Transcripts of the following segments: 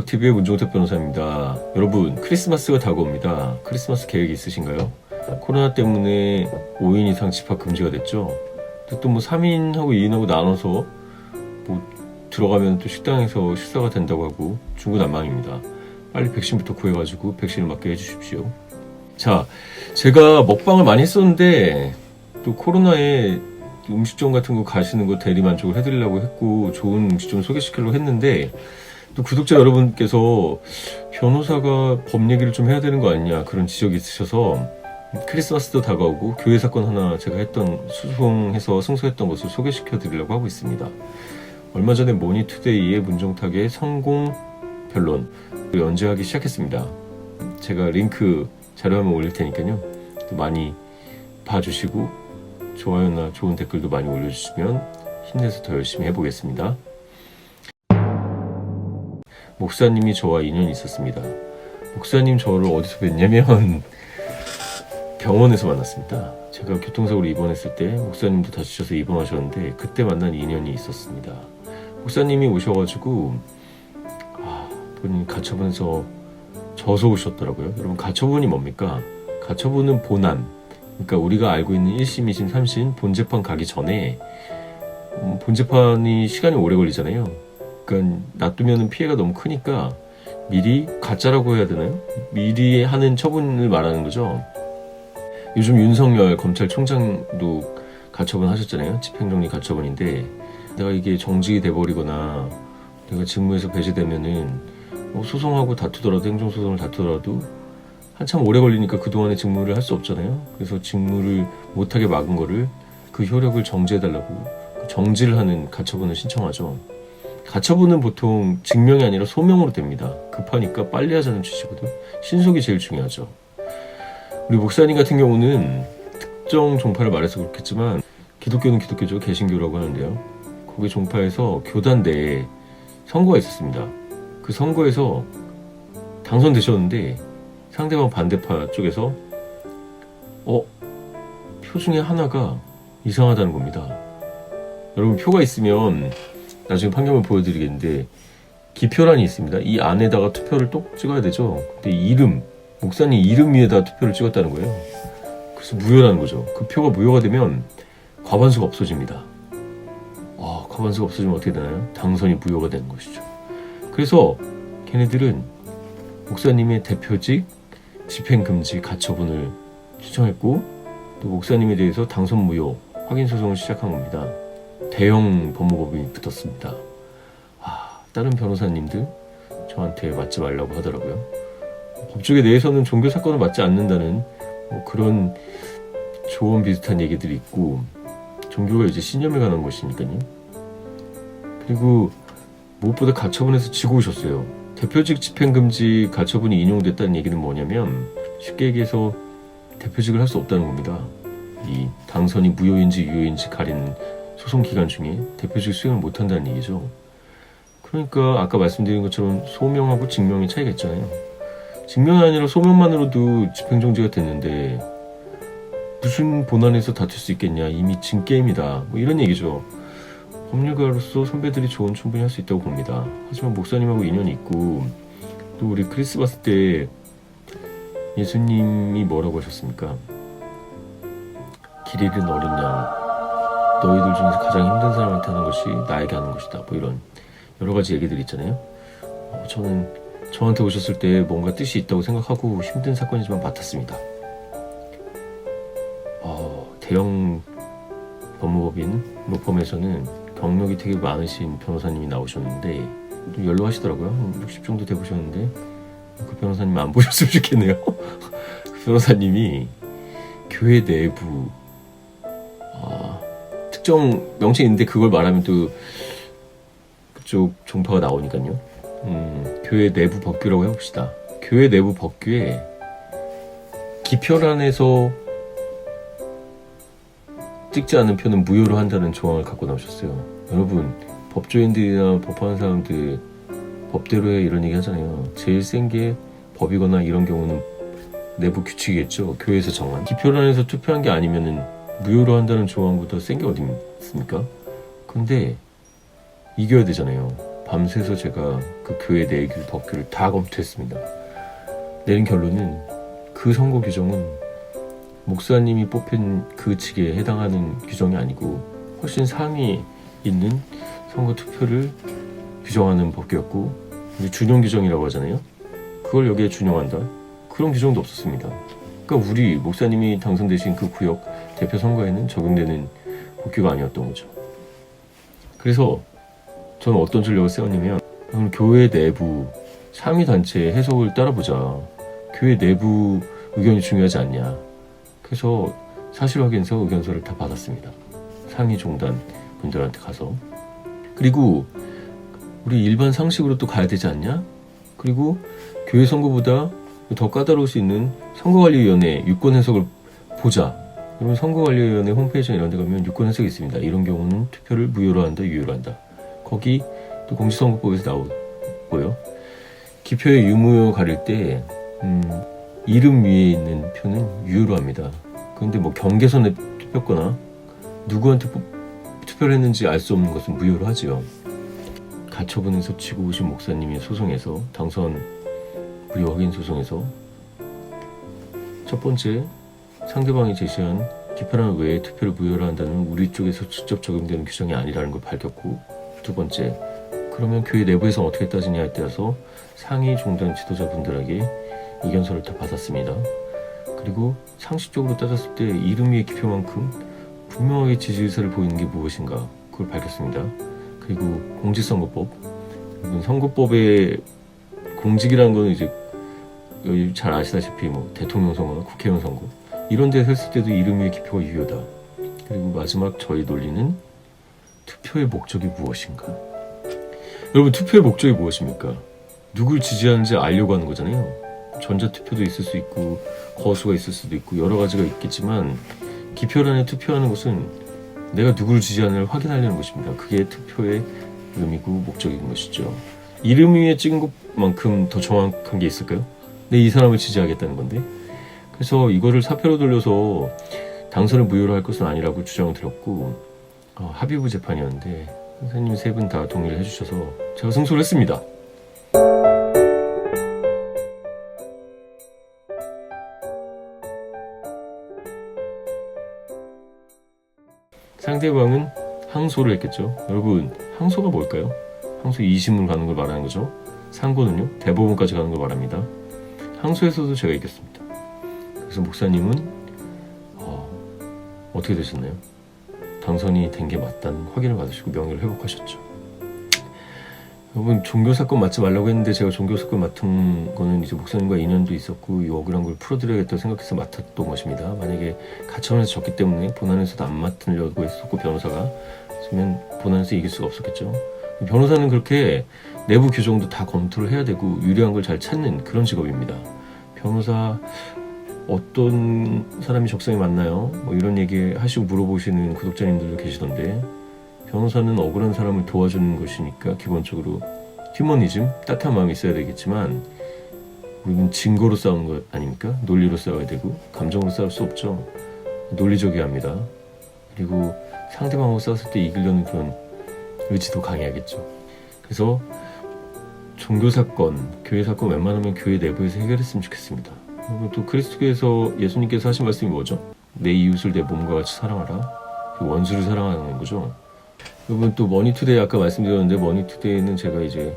TV의 문종택 변호사입니다. 여러분, 크리스마스가 다가옵니다. 크리스마스 계획이 있으신가요? 코로나 때문에 5인 이상 집합 금지가 됐죠. 또 뭐 3인하고 2인하고 나눠서 뭐 들어가면 또 식당에서 식사가 된다고 하고 중구난방입니다. 빨리 백신부터 구해가지고 백신을 맞게 해주십시오. 자, 제가 먹방을 많이 했었는데 또 코로나에 음식점 같은 거 가시는 거 대리 만족을 해드리려고 했고 좋은 음식점 소개시키려고 했는데 또 구독자 여러분께서 변호사가 법 얘기를 좀 해야 되는 거 아니냐 그런 지적이 있으셔서 크리스마스도 다가오고 교회 사건 하나 제가 했던 수송해서 승소했던 것을 소개시켜 드리려고 하고 있습니다. 얼마 전에 모니투데이의 문종탁의 성공 변론 연재하기 시작했습니다. 제가 링크 자료화면 올릴 테니까요. 또 많이 봐주시고 좋아요나 좋은 댓글도 많이 올려주시면 힘내서 더 열심히 해보겠습니다. 목사님이 저와 인연이 있었습니다. 목사님 저를 어디서 뵀냐면 병원에서 만났습니다. 제가 교통사고로 입원했을 때 목사님도 다치셔서 입원하셨는데 그때 만난 인연이 있었습니다. 목사님이 오셔가지고 아, 본인 가처분에서 져서 오셨더라고요. 여러분 가처분이 뭡니까? 가처분은 본안. 그러니까 우리가 알고 있는 1심, 2심, 3심 본재판 가기 전에 음, 본재판이 시간이 오래 걸리잖아요. 그러니까 놔두면 피해가 너무 크니까 미리 가짜라고 해야 되나요? 미리 하는 처분을 말하는 거죠. 요즘 윤석열 검찰총장도 가처분 하셨잖아요. 집행정리 가처분인데 내가 이게 정직이 돼버리거나 내가 직무에서 배제되면은 뭐 소송하고 다투더라도 행정소송을 다투더라도 한참 오래 걸리니까 그동안의 직무를 할 수 없잖아요. 그래서 직무를 못하게 막은 거를 그 효력을 정지해달라고 정지를 하는 가처분을 신청하죠. 가처분은 보통 증명이 아니라 소명으로 됩니다. 급하니까 빨리 하자는 취지거든. 신속이 제일 중요하죠. 우리 목사님 같은 경우는 특정 종파를 말해서 그렇겠지만 기독교는 기독교죠. 개신교라고 하는데요. 거기 종파에서 교단 내에 선거가 있었습니다. 그 선거에서 당선되셨는데 상대방 반대파 쪽에서 어? 표 중에 하나가 이상하다는 겁니다. 여러분 표가 있으면 나중에 판결을 보여드리겠는데 기표란이 있습니다. 이 안에다가 투표를 똑 찍어야 되죠. 근데 이름 목사님 이름 위에다 투표를 찍었다는 거예요. 그래서 무효라는 거죠. 그 표가 무효가 되면 과반수가 없어집니다. 아, 과반수가 없어지면 어떻게 되나요? 당선이 무효가 되는 것이죠. 그래서 걔네들은 목사님의 대표직 집행금지 가처분을 신청했고 또 목사님에 대해서 당선 무효 확인 소송을 시작한 겁니다. 대형 법무법인이 붙었습니다. 아, 다른 변호사님들 저한테 맞지 말라고 하더라고요. 법조계 내에서는 종교 사건을 맞지 않는다는 뭐 그런 조언 비슷한 얘기들이 있고 종교가 이제 신념에 관한 것이니까요. 그리고 무엇보다 가처분에서 지고 오셨어요. 대표직 집행금지 가처분이 인용됐다는 얘기는 뭐냐면 쉽게 얘기해서 대표직을 할 수 없다는 겁니다. 이 당선이 무효인지 유효인지 가리는 소송 기간 중에 대표직 수행을 못 한다는 얘기죠. 그러니까 아까 말씀드린 것처럼 소명하고 증명의 차이가 있잖아요. 증명이 아니라 소명만으로도 집행정지가 됐는데 무슨 본안에서 다툴 수 있겠냐 이미 진 게임이다 뭐 이런 얘기죠. 법률가로서 선배들이 조언 충분히 할 수 있다고 봅니다. 하지만 목사님하고 인연이 있고 또 우리 크리스마스 때 예수님이 뭐라고 하셨습니까? 길 잃은 어린 양 너희들 중에서 가장 힘든 사람한테 하는 것이 나에게 하는 것이다. 뭐 이런 여러 가지 얘기들이 있잖아요. 어, 저는 저한테 오셨을 때 뭔가 뜻이 있다고 생각하고 힘든 사건이지만 맡았습니다. 어, 대형 법무법인 로펌에서는 경력이 되게 많으신 변호사님이 나오셨는데 좀 연로하시더라고요. 60 정도 돼 보셨는데 그 변호사님 안 보셨으면 좋겠네요. 그 변호사님이 교회 내부 아, 특정 명칭이 있는데 그걸 말하면 또 그쪽 종파가 나오니까요. 음, 교회 내부 법규라고 해봅시다. 교회 내부 법규에 기표란에서 찍지 않은 표는 무효로 한다는 조항을 갖고 나오셨어요. 여러분, 법조인들이나 법하는 사람들 법대로 해 이런 얘기 하잖아요. 제일 센 게 법이거나 이런 경우는 내부 규칙이겠죠. 교회에서 정한. 기표란에서 투표한 게 아니면은 무효로 한다는 조항보다 센 게 어디 있습니까? 근데 이겨야 되잖아요. 밤새서 제가 그 교회 내길 법규를 다 검토했습니다. 내린 결론은 그 선거 규정은 목사님이 뽑힌 그 직에 해당하는 규정이 아니고 훨씬 상위 있는 선거 투표를 규정하는 법규였고 준용 규정이라고 하잖아요. 그걸 여기에 준용한다. 그런 규정도 없었습니다. 그러니까 우리 목사님이 당선되신 그 구역 대표 선거에는 적용되는 법규가 아니었던 거죠. 그래서 저는 어떤 전략을 세웠냐면 교회 내부 상위 단체의 해석을 따라보자. 교회 내부 의견이 중요하지 않냐. 그래서 사실 확인서 의견서를 다 받았습니다. 상위 종단 분들한테 가서 그리고 우리 일반 상식으로 또 가야 되지 않냐? 그리고 교회 선거보다 더 까다로울 수 있는 선거관리위원회 유권 해석을 보자. 여러분 선거관리위원회 홈페이지나 이런 데 가면 유권 해석이 있습니다. 이런 경우는 투표를 무효로 한다, 유효로 한다. 거기 또 공직선거법에서 나오고요. 기표의 유무효 가릴 때 음, 이름 위에 있는 표는 유효로 합니다. 그런데 뭐 경계선에 투표거나 누구한테 뽑- 투표를 했는지 알 수 없는 것은 무효로 하지요. 가처분에서 치고 오신 목사님이 소송에서 당선 무효 확인 소송에서 첫 번째 상대방이 제시한 기표란 외에 투표를 무효로 한다는 우리 쪽에서 직접 적용되는 규정이 아니라는 걸 밝혔고 두 번째 그러면 교회 내부에서 어떻게 따지냐에 따라서 상위 종단 지도자분들에게 의견서를 다 받았습니다. 그리고 상식적으로 따졌을 때 이름 위의 기표만큼 분명하게 지지 의사를 보이는 게 무엇인가 그걸 밝혔습니다. 그리고 공직선거법 선거법의 공직이라는 거는 이제 잘 아시다시피 뭐 대통령 선거나 국회의원 선거 이런 데서 했을 때도 이름 위의 기표가 유효다. 그리고 마지막 저희 논리는 투표의 목적이 무엇인가? 여러분 투표의 목적이 무엇입니까? 누굴 지지하는지 알려고 하는 거잖아요. 전자투표도 있을 수 있고 거수가 있을 수도 있고 여러 가지가 있겠지만 기표란에 투표하는 것은 내가 누구를 지지하는를 확인하려는 것입니다. 그게 투표의 의미고 목적인 것이죠. 이름 위에 찍은 것만큼 더 정확한 게 있을까요? 내이 사람을 지지하겠다는 건데. 그래서 이거를 사표로 돌려서 당선을 무효로 할 것은 아니라고 주장을 드렸고 어, 합의부 재판이었는데 선생님 세 분 다 동의를 해주셔서 제가 승소를 했습니다. 상대방은 항소를 했겠죠. 여러분, 항소가 뭘까요? 항소 2심으로 가는 걸 말하는 거죠. 상고는요, 대법원까지 가는 걸 말합니다. 항소에서도 제가 이겼습니다. 그래서 목사님은 어, 어떻게 되셨나요? 당선이 된 게 맞다는 확인을 받으시고 명예를 회복하셨죠. 여러분 종교 사건 맡지 말라고 했는데 제가 종교 사건 맡은 거는 이제 목사님과 인연도 있었고 이 억울한 걸 풀어드려야겠다 생각해서 맡았던 것입니다. 만약에 가처분에서 졌기 때문에 본안에서도 안 맡으려고 했었고 변호사가 그러면 본안에서 이길 수가 없었겠죠. 변호사는 그렇게 내부 규정도 다 검토를 해야 되고 유리한 걸 잘 찾는 그런 직업입니다. 변호사 어떤 사람이 적성에 맞나요? 뭐 이런 얘기 하시고 물어보시는 구독자님들도 계시던데 변호사는 억울한 사람을 도와주는 것이니까 기본적으로 휴머니즘 따뜻한 마음이 있어야 되겠지만 우리는 증거로 싸우는 것 아닙니까? 논리로 싸워야 되고 감정으로 싸울 수 없죠. 논리적이어야 합니다. 그리고 상대방하고 싸웠을 때 이기려는 그런 의지도 강해야겠죠. 그래서 종교 사건, 교회 사건 웬만하면 교회 내부에서 해결했으면 좋겠습니다. 또 그리스도께서 예수님께서 하신 말씀이 뭐죠? 내 이웃을 내 몸과 같이 사랑하라. 그 원수를 사랑하는 거죠. 여러분 또 머니투데이 아까 말씀드렸는데 머니투데이는 제가 이제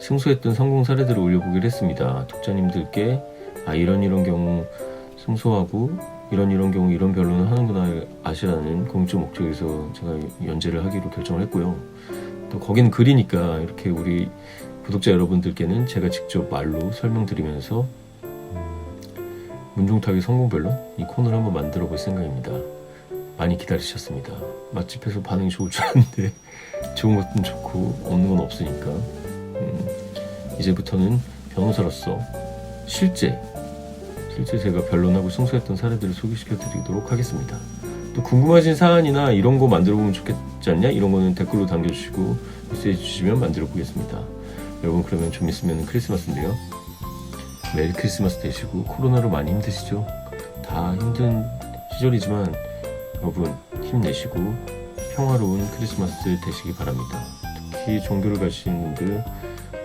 승소했던 성공 사례들을 올려보기로 했습니다. 독자님들께 아 이런 이런 경우 승소하고 이런 이런 경우 이런 변론을 하는구나 아시라는 공적 목적에서 제가 연재를 하기로 결정을 했고요. 또 거기는 글이니까 이렇게 우리 구독자 여러분들께는 제가 직접 말로 설명드리면서 음, 문종탁의 성공별론 이 코너를 한번 만들어 볼 생각입니다. 많이 기다리셨습니다. 맛집에서 반응이 좋을 줄 알았는데 좋은 것은 좋고 없는 건 없으니까 음, 이제부터는 변호사로서 실제 실제 제가 변론하고 승소했던 사례들을 소개시켜 드리도록 하겠습니다. 또 궁금하신 사안이나 이런 거 만들어 보면 좋겠지 않냐? 이런 거는 댓글로 남겨주시고 메시지 주시면 만들어 보겠습니다. 여러분 그러면 좀 있으면 크리스마스인데요. 메리 크리스마스 되시고 코로나로 많이 힘드시죠? 다 힘든 시절이지만 여러분 힘내시고 평화로운 크리스마스 되시기 바랍니다. 특히 종교를 가지신 분들,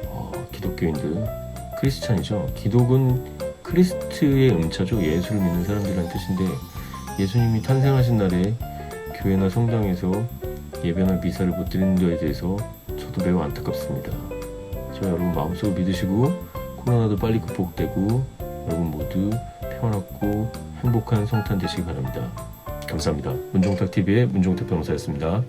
어, 기독교인들, 크리스찬이죠. 기독은 크리스트의 음차죠. 예수를 믿는 사람들이란 뜻인데 예수님이 탄생하신 날에 교회나 성당에서 예배나 미사를 못 드리는 거에 대해서 저도 매우 안타깝습니다. 저 여러분 마음속으로 믿으시고 코로나도 빨리 극복되고 여러분 모두 평안하고 행복한 성탄 되시기 바랍니다. 감사합니다. 문종탁TV의 문종탁 변호사였습니다.